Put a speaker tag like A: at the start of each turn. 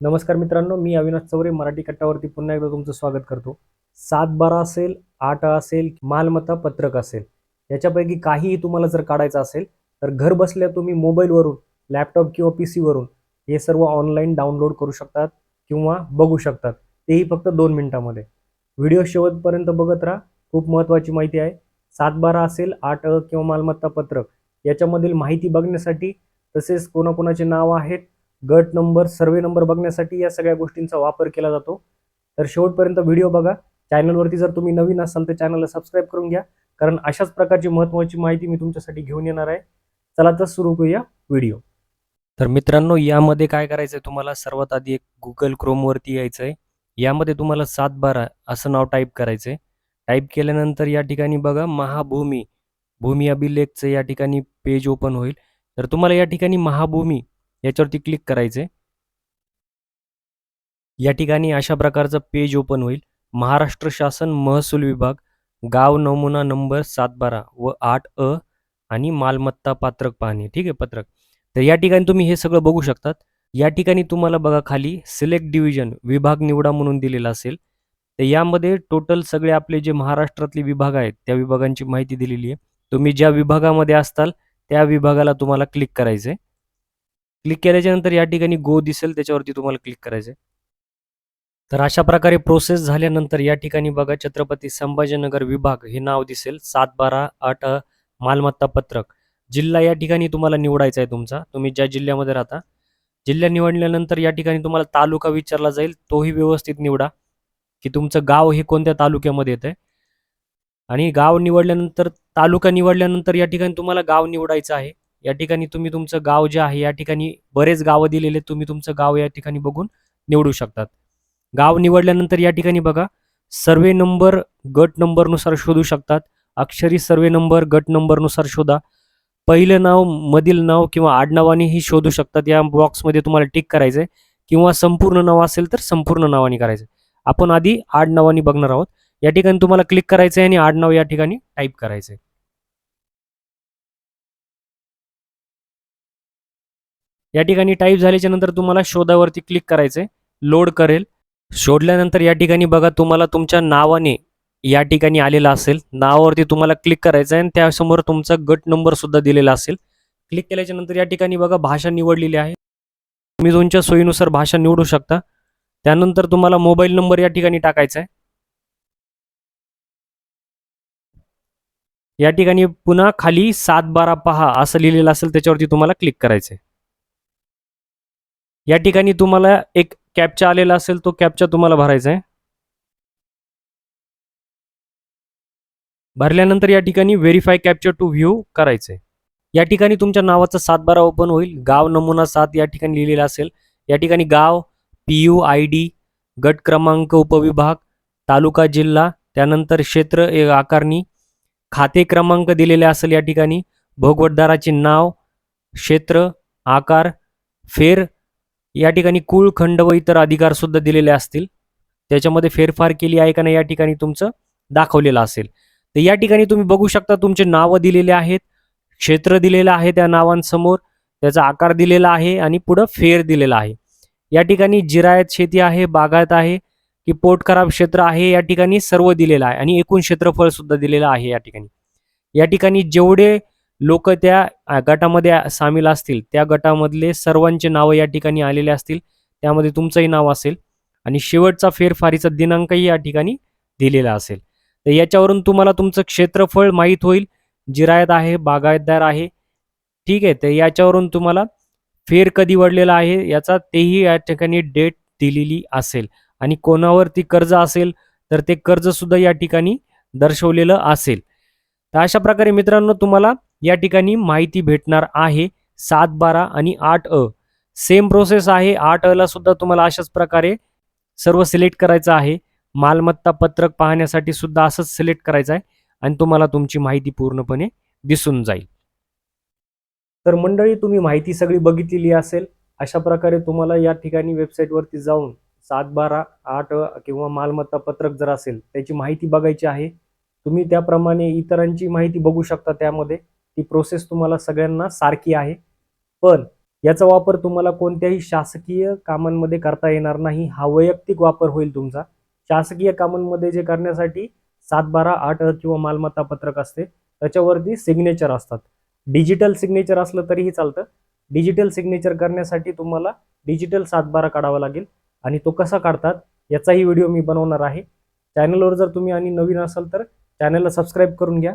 A: नमस्कार मित्रांनो मी अविनाश चौरे मराठी कट्टावरती पुन्हा एकदा तुमचं स्वागत करतो. सात बारा असेल आठ असेल मालमत्ता पत्रक असेल याच्यापैकी काहीही तुम्हाला जर काढायचं असेल तर घर बसल्या तुम्ही मोबाईलवरून लॅपटॉप किंवा पी सीवरून हे सर्व ऑनलाईन डाउनलोड करू शकतात किंवा बघू शकतात. तेही फक्त दोन मिनिटामध्ये. व्हिडिओ शेवटपर्यंत बघत राहा. खूप महत्त्वाची माहिती आहे. सात बारा असेल आठ किंवा मालमत्ता पत्रक याच्यामधील माहिती बघण्यासाठी तसेच कोणाकोणाचे नाव आहेत गट नंबर सर्वे नंबर बघण्यासाठी या सगळ्या गोष्टींचा वापर केला जातो. तर शेवटपर्यंत व्हिडिओ बघा. चॅनलवरती जर तुम्ही नवीन असाल तर चॅनलला सबस्क्राईब करून घ्या. कारण अशाच प्रकारची महत्त्वाची माहिती मी तुमच्यासाठी घेऊन येणार आहे. चला तर सुरू करूया व्हिडिओ. तर मित्रांनो यामध्ये काय करायचं आहे तुम्हाला? सर्वात आधी एक गुगल क्रोमवरती यायचं आहे यामध्ये तुम्हाला सात बारा असं नाव टाईप करायचं आहे टाईप केल्यानंतर या ठिकाणी बघा महाभूमी. भूमी अभिलेखचं या ठिकाणी पेज ओपन होईल. तर तुम्हाला या ठिकाणी महाभूमी याच्यावरती क्लिक करायचे या ठिकाणी अशा प्रकारचं पेज ओपन होईल. महाराष्ट्र शासन महसूल विभाग गाव नमुना नंबर सात बारा व आठ अ आणि मालमत्ता पात्रक पाहणे. ठीक आहे पत्रक. तर या ठिकाणी तुम्ही हे सगळं बघू शकतात. या ठिकाणी तुम्हाला बघा खाली सिलेक्ट डिव्हिजन विभाग निवडा म्हणून दिलेला असेल. तर यामध्ये टोटल सगळे आपले जे महाराष्ट्रातले विभाग आहेत त्या विभागांची माहिती दिलेली आहे. तुम्ही ज्या विभागामध्ये असताल त्या विभागाला तुम्हाला क्लिक करायचं आहे क्लिक केल्याच्यानंतर या ठिकाणी गो दिसेल त्याच्यावरती तुम्हाला क्लिक करायचं तर अशा प्रकारे प्रोसेस झाल्यानंतर या ठिकाणी बघा छत्रपती संभाजीनगर विभाग हे नाव दिसेल. सात बारा आठ मालमत्ता पत्रक. जिल्हा या ठिकाणी तुम्हाला निवडायचा आहे तुमचा. तुम्ही ज्या जिल्ह्यामध्ये राहता जिल्हा निवडल्यानंतर या ठिकाणी तुम्हाला तालुका विचारला जाईल तोही व्यवस्थित निवडा. की तुमचं गाव हे कोणत्या तालुक्यामध्ये येतं आणि गाव निवडल्यानंतर तालुका निवडल्यानंतर या ठिकाणी तुम्हाला गाव निवडायचं आहे. या ठिकाणी तुम्ही तुमचं गाव जे आहे या ठिकाणी बरेच गावं दिलेले तुम्ही तुमचं गाव या ठिकाणी बघून निवडू शकतात. गाव निवडल्यानंतर या ठिकाणी बघा सर्वे नंबर गट नंबरनुसार शोधू शकतात. अक्षरी सर्वे नंबर गट नंबरनुसार शोधा. पहिलं नाव मधील नाव किंवा आडनावानेही शोधू शकतात. या बॉक्समध्ये तुम्हाला टिक करायचं आहे किंवा संपूर्ण नाव असेल तर संपूर्ण नावाने करायचं आपण आधी आडनावाने बघणार आहोत. या ठिकाणी तुम्हाला क्लिक करायचं आहे आणि आडनाव या ठिकाणी टाईप करायचं आहे या ठिकाणी टाईप झाल्याच्यानंतर तुम्हाला शोधावरती क्लिक करायचंय. लोड करेल. शोधल्यानंतर या ठिकाणी बघा तुम्हाला तुमच्या नावाने या ठिकाणी आलेला असेल. नावावरती तुम्हाला क्लिक करायचं आहे आणि त्यासमोर तुमचा गट नंबर सुद्धा दिलेला असेल. क्लिक केल्याच्यानंतर या ठिकाणी बघा भाषा निवडलेली आहे. तुम्ही तुमच्या सोयीनुसार भाषा निवडू शकता. त्यानंतर तुम्हाला मोबाईल नंबर या ठिकाणी टाकायचा आहे या ठिकाणी पुन्हा खाली सात बारा पहा असं लिहिलेलं असेल त्याच्यावरती तुम्हाला क्लिक करायचं आहे या ठिकाणी तुम्हाला एक कॅपचा आलेला असेल तो कॅपचा तुम्हाला भरायचा आहे. भरल्यानंतर या ठिकाणी व्हेरीफाय कॅप्चर टू व्ह्यू करायचंय. या ठिकाणी तुमच्या नावाचा सातबारा ओपन होईल. गाव नमुना सात या ठिकाणी लिहिलेला असेल. या ठिकाणी गाव पी यू आय डी गट क्रमांक उपविभाग तालुका जिल्हा त्यानंतर क्षेत्र आकारणी खाते क्रमांक दिलेले असेल या ठिकाणी भोगवटदाराचे नाव क्षेत्र आकार फेर या ठिकाणी कुळ खंड व इतर अधिकार सुद्धा दिलेले असतील. त्याच्यामध्ये फेरफार केली आहे का नाही या ठिकाणी तुमचं दाखवलेलं असेल. तर या ठिकाणी तुम्ही बघू शकता तुमचे नावं दिलेले आहेत. क्षेत्र दिलेलं आहे त्या नावांसमोर त्याचा आकार दिलेला आहे आणि पुढं फेर दिलेला आहे. या ठिकाणी जिरायत शेती आहे बागायत आहे की पोट खराब क्षेत्र आहे या ठिकाणी सर्व दिलेलं आहे आणि एकूण क्षेत्रफळ सुद्धा दिलेलं आहे या ठिकाणी. या ठिकाणी जेवढे लोक त्या गटामध्ये सामील असतील त्या गटामधले सर्वांचे नावं या ठिकाणी आलेले असतील त्यामध्ये तुमचंही नाव असेल आणि शेवटचा फेरफारीचा दिनांकही या ठिकाणी दिलेला असेल. तर याच्यावरून तुम्हाला तुमचं क्षेत्रफळ माहीत होईल जिरायत आहे बागायतदार आहे ठीक आहे. तर याच्यावरून तुम्हाला फेर कधी वडलेला आहे याचा तेही या ठिकाणी डेट दिलेली असेल आणि कोणावरती कर्ज असेल तर ते कर्ज सुद्धा या ठिकाणी दर्शवलेलं असेल. तर अशा प्रकारे मित्रांनो तुम्हाला या ठिकाणी माहिती भेटणार आहे. सात बारा आणि आठ अ. सेम प्रोसेस आहे. आठ अ ला सुद्धा तुम्हाला अशाच प्रकारे सर्व सिलेक्ट करायचं आहे. मालमत्ता पत्रक पाहण्यासाठी सुद्धा असंच सिलेक्ट करायचं आहे आणि तुम्हाला तुमची माहिती पूर्णपणे दिसून जाईल. तर मंडळी तुम्ही माहिती सगळी बघितलेली असेल अशा प्रकारे तुम्हाला या ठिकाणी वेबसाईटवरती जाऊन सात बारा आठ किंवा मालमत्ता पत्रक जर असेल त्याची माहिती बघायची आहे तुम्ही त्याप्रमाणे इतरांची माहिती बघू शकता त्यामध्ये. ती प्रोसेस तुम्हाला सगळ्यांना सारखी आहे. पण याचा वापर तुम्हाला कोणत्याही शासकीय कामांमध्ये करता येणार नाही. हा वैयक्तिक वापर होईल तुमचा. शासकीय कामांमध्ये जे करण्यासाठी सात बारा आठ किंवा मालमत्ता पत्रक असते त्याच्यावरती सिग्नेचर असतात. डिजिटल सिग्नेचर असलं तरीही चालतं. डिजिटल सिग्नेचर करण्यासाठी तुम्हाला डिजिटल सातबारा काढावा लागेल. आणि तो कसा काढतात याचाही व्हिडिओ मी बनवणार आहे. चॅनलवर जर तुम्ही आणि नवीन असाल तर चॅनलला सबस्क्राईब करून घ्या.